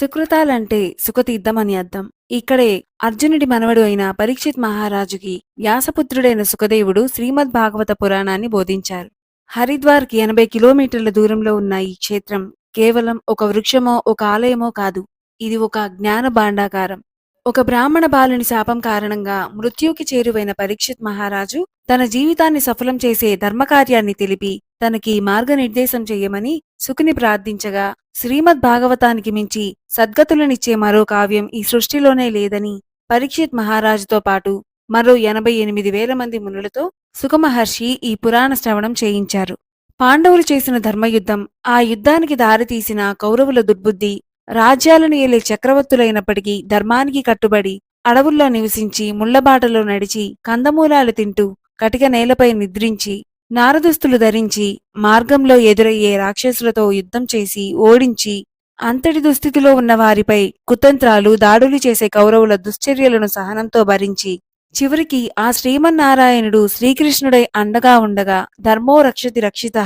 సుకృతాలంటే సుఖతీర్థమని అర్థం. ఇక్కడే అర్జునుడి మనవడు అయిన పరీక్షిత్ మహారాజుకి వ్యాసపుత్రుడైన సుఖదేవుడు శ్రీమద్ భాగవత పురాణాన్ని బోధించారు. హరిద్వార్కి ఎనభై కిలోమీటర్ల దూరంలో ఉన్న ఈ క్షేత్రం కేవలం ఒక వృక్షమో ఒక ఆలయమో కాదు. ఇది ఒక జ్ఞాన భాండాగారం ఒక బ్రాహ్మణ బాలుని శాపం కారణంగా మృత్యుకి చేరువైన పరీక్షిత్ మహారాజు తన జీవితాన్ని సఫలం చేసే ధర్మకార్యాన్ని తెలిపి తనకి మార్గనిర్దేశం చెయ్యమని సుకుని ప్రార్థించగా శ్రీమద్ భాగవతానికి మించి సద్గతులనిచ్చే మరో కావ్యం ఈ సృష్టిలోనే లేదని పరీక్షిత్ మహారాజుతో పాటు మరో ఎనభై ఎనిమిది వేల మంది మునులతో సుఖమహర్షి ఈ పురాణ శ్రవణం చేయించారు. పాండవులు చేసిన ధర్మయుద్ధం ఆ యుద్ధానికి దారితీసిన కౌరవుల దుర్బుద్ధి రాజ్యాలను ఏలే చక్రవర్తులైనప్పటికీ ధర్మానికి కట్టుబడి అడవుల్లో నివసించి ముళ్ళబాటలో నడిచి కందమూలాలు తింటూ కటిక నేలపై నిద్రించి నారదుస్తులు ధరించి మార్గంలో ఎదురయ్యే రాక్షసులతో యుద్ధం చేసి ఓడించి అంతటి దుస్థితిలో ఉన్న వారిపై కుతంత్రాలు దాడులు చేసే కౌరవుల దుశ్చర్యలను సహనంతో భరించి చివరికి ఆ శ్రీమన్నారాయణుడు శ్రీకృష్ణుడై అండగా ఉండగా ధర్మో రక్షతి రక్షిత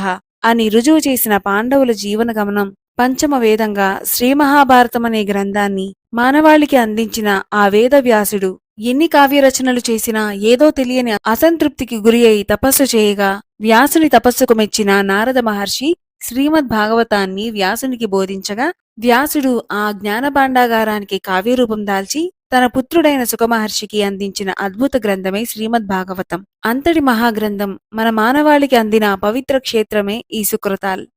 అని రుజువు చేసిన పాండవుల జీవన గమనం పంచమ వేదంగా శ్రీ మహాభారతం అనే గ్రంథాన్ని మానవాళికి అందించిన ఆ వేదవ్యాసుడు ఎన్ని కావ్యరచనలు చేసినా ఏదో తెలియని అసంతృప్తికి గురి అయి తపస్సు చేయగా వ్యాసుని తపస్సుకు మెచ్చిన నారద మహర్షి శ్రీమద్ భాగవతాన్ని వ్యాసునికి బోధించగా వ్యాసుడు ఆ జ్ఞాన భాండాగారానికి కావ్యరూపం దాల్చి తన పుత్రుడైన సుఖమహర్షికి అందించిన అద్భుత గ్రంథమే శ్రీమద్ భాగవతం అంతటి మహాగ్రంథం మన మానవాళికి అందిన పవిత్ర క్షేత్రమే ఈ సుకృతాల్.